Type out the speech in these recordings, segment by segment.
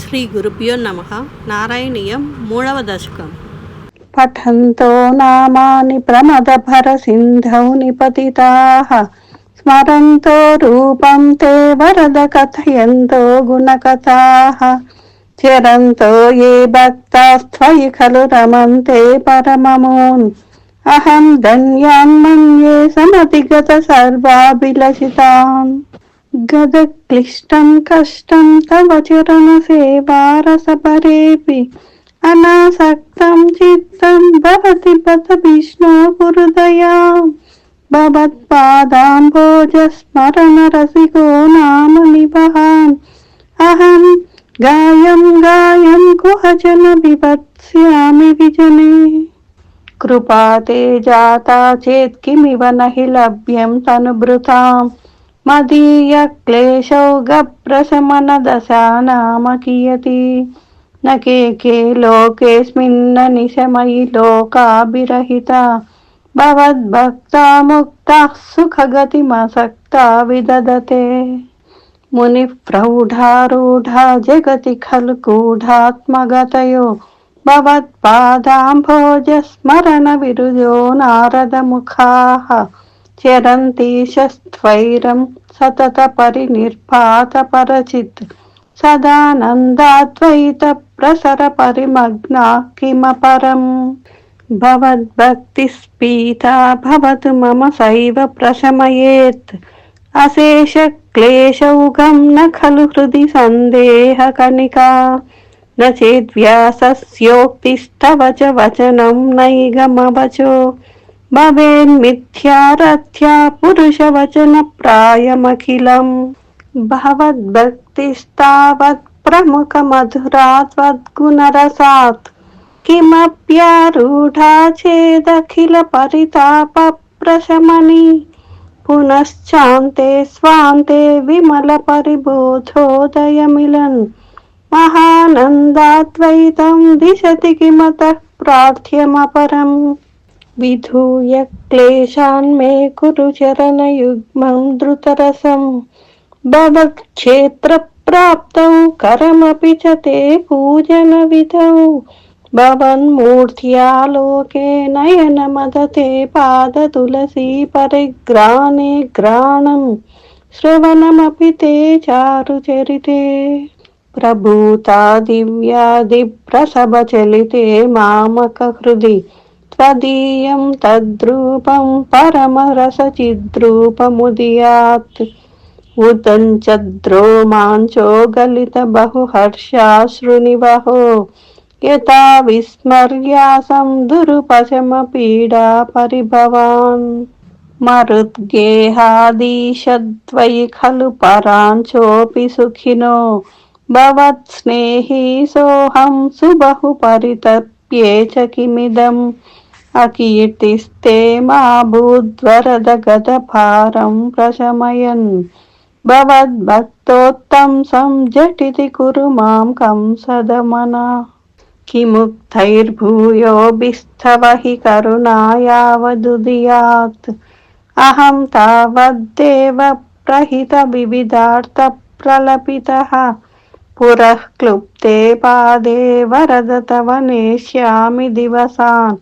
శ్రీ గురుభ్యో నమ. నారాయణీయం మూడవ దశకం. పఠంతో నామాని ప్రమదభర సింధౌ నిపతితాః. స్మరంతో రూపం తే వరద కథయంతో గుణకథాః. చరంతో ఏ భక్తస్త్వయి ఖలు రమంతే పరమమోన్. అహం ధన్యాన్ మన్యే సమతిగత సర్వాభిలషితాన్ గద క్లిష్టం కష్టం తవ చరణ సేవారసపరేపి అనాసక్తం చిత్తం భవతి పత విష్ణు హృదయా భవత్పాదాంబోజ స్మరణ రసికో నామ నివహాన్ అహం గాయం గాయం కుహజన వివత్స్యామి విజనే కృపాతే జాతా చేత్ కిమివ నహి లభ్యం తనుభృతాం मदीयक्लेशौघप्रशमन दशानामकियति न के के लोकेऽस्मिन्न निशमयि लोकाभिरहिता भवद्भक्ता मुक्ताः सुखगतिमसक्ता विदधते मुनिः प्रौढारूढा जगति खलु गूढात्मगतयो भवत्पादाम्भोजस्मरणविरुजो नारदमुखाः चरन्ति शस्त्वैरं सततपरिनिर्पातपरचित् సదానందాద్వైత ప్రసర పరిమగ్నా కిమపరం భవద్భక్తి స్పీతా భవతు మమ సైవ ప్రశమయేత్ అశేష క్లేశౌగం న ఖలు హృది సందేహ కణికా న చేద్వ్యాసస్యోక్తిస్తవ చ వచనం నైగమవచో भवेन्मिथ्यारथ्या पुरुषवचनप्रायमखिलम्। भवद्भक्तिस्तावत् प्रमुखमधुराद्वद्गुणरसात् किमप्यारूढा चेदखिलपरितापप्रशमनि पुनश्चान्ते स्वान्ते विमलपरिबोधोदयमिलन्। महानन्दाद्वैतं दिशति किमतः प्रार्थ्यमपरम्। विधूय क्लेशान् मे कुरु चरणयुग्मं द्रुतरसम् भवत्क्षेत्रप्राप्तौ करमपि च ते पूजनविधौ भवन्मूर्त्यालोके नयनमदते पादतुलसी परिग्राणे ग्राणम् श्रवणमपि ते चारुचरिते प्रभूता दिव्यादिप्रसभचलिते मामकहृदि తదీయం తద్రూపం పరమరసచిద్రూపముదియాత్ ఉదంచద్రోమాంచో గలిత బహుహర్షాశ్రునివహో యథా విస్మర్యాసం దురుపశమ పీడా పరిభవాన్ మరుద్గేహాదీషద్వయి ఖలు పరాంచోపి సుఖినో భవత్స్నేహీ సోహం సుబహు పరితప్యే చ కిమిదం मा भूद्वरद गतभारं प्रशमयन् भवद्भक्तोत्तंसं झटिति कुरु मां कंसदमना किमुक्तैर्भूयोभिस्तव हि करुणा यावदुदीयात् अहं तावद्देव प्रहितविविधार्थप्रलपितः पुरः क्लुप्ते पादे वरद तव नेष्यामि दिवसान्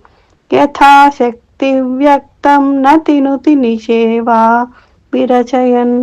యథాశక్తి వ్యక్తం నతినుతి నిషేవా విరచయన్